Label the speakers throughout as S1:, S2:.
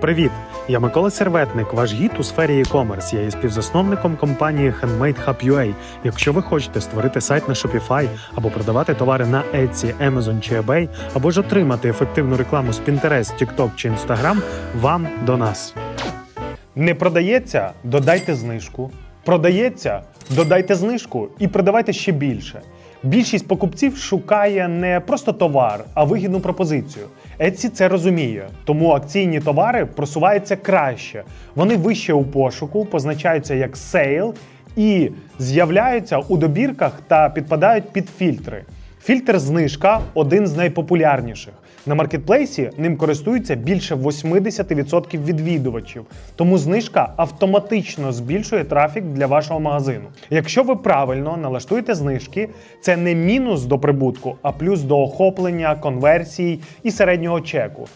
S1: Привіт! Я Микола Серветник, ваш гід у сфері e-commerce. Я є співзасновником компанії Handmade Hub UA. Якщо ви хочете створити сайт на Shopify або продавати товари на Etsy, Amazon чи eBay, або ж отримати ефективну рекламу з Pinterest, TikTok чи Instagram, вам до нас.
S2: Не продається, додайте знижку. Продається, додайте знижку і продавайте ще більше. Більшість покупців шукає не просто товар, а вигідну пропозицію. Etsy це розуміє, тому акційні товари просуваються краще. Вони вище у пошуку, позначаються як сейл і з'являються у добірках та підпадають під фільтри. Фільтр знижка один з найпопулярніших. На маркетплейсі ним користуються більше 80% відвідувачів, тому знижка автоматично збільшує трафік для вашого магазину. Якщо ви правильно налаштуєте знижки, це не мінус до прибутку, а плюс до охоплення, конверсій і середнього чеку.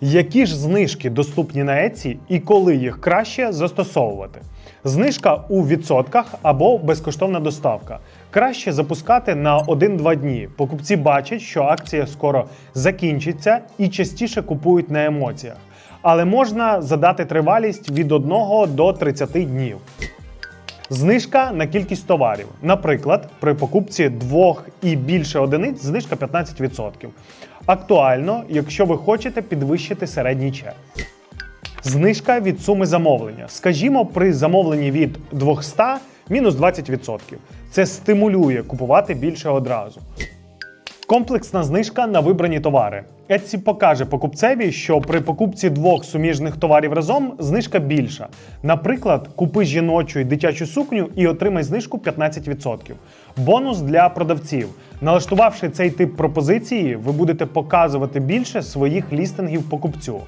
S2: Які ж знижки доступні на Etsy і коли їх краще застосовувати? Знижка у відсотках або безкоштовна доставка. Краще запускати на 1-2 дні. Покупці бачать, що акція скоро закінчиться і частіше купують на емоціях. Але можна задати тривалість від 1 до 30 днів. Знижка на кількість товарів. Наприклад, при покупці двох і більше одиниць знижка 15%. Актуально, якщо ви хочете підвищити середній чек. Знижка від суми замовлення. Скажімо, при замовленні від 200 мінус 20%. Це стимулює купувати більше одразу. Комплексна знижка на вибрані товари. Etsy покаже покупцеві, що при покупці двох суміжних товарів разом знижка більша. Наприклад, купи жіночу і дитячу сукню і отримай знижку 15%. Бонус для продавців. Налаштувавши цей тип пропозиції, ви будете показувати більше своїх лістингів покупцю.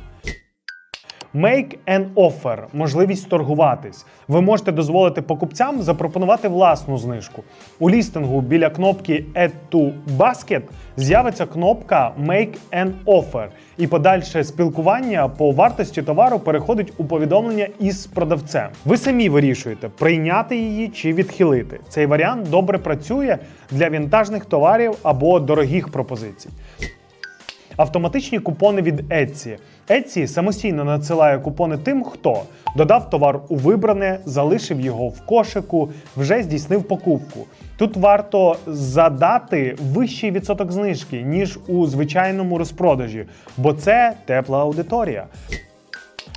S2: Make an offer – можливість торгуватись. Ви можете дозволити покупцям запропонувати власну знижку. У лістингу біля кнопки Add to Basket з'явиться кнопка Make an offer, і подальше спілкування по вартості товару переходить у повідомлення із продавцем. Ви самі вирішуєте, прийняти її чи відхилити. Цей варіант добре працює для вінтажних товарів або дорогих пропозицій. Автоматичні купони від Etsy. Etsy самостійно надсилає купони тим, хто додав товар у вибране, залишив його в кошику, вже здійснив покупку. Тут варто задати вищий відсоток знижки, ніж у звичайному розпродажі, бо це тепла аудиторія.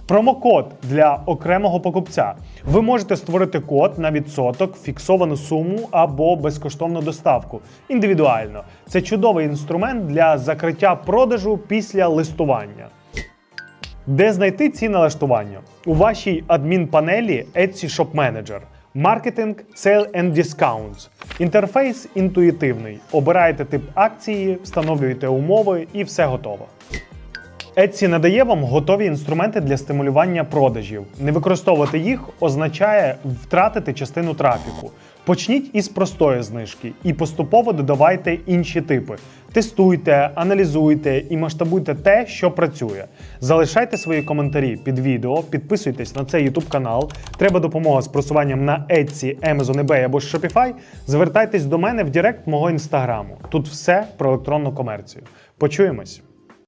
S2: Промокод для окремого покупця. Ви можете створити код на відсоток, фіксовану суму або безкоштовну доставку. Індивідуально. Це чудовий інструмент для закриття продажу після листування. Де знайти ці налаштування? У вашій адмінпанелі Etsy Shop Manager. Маркетинг, Sale and Discounts. Інтерфейс інтуїтивний. Обираєте тип акції, встановлюєте умови і все готово. Etsy надає вам готові інструменти для стимулювання продажів. Не використовувати їх означає втратити частину трафіку. Почніть із простої знижки і поступово додавайте інші типи. Тестуйте, аналізуйте і масштабуйте те, що працює. Залишайте свої коментарі під відео, підписуйтесь на цей YouTube канал. Треба допомога з просуванням на Etsy, Amazon, eBay або Shopify. Звертайтесь до мене в Директ мого інстаграму. Тут все про електронну комерцію. Почуємось!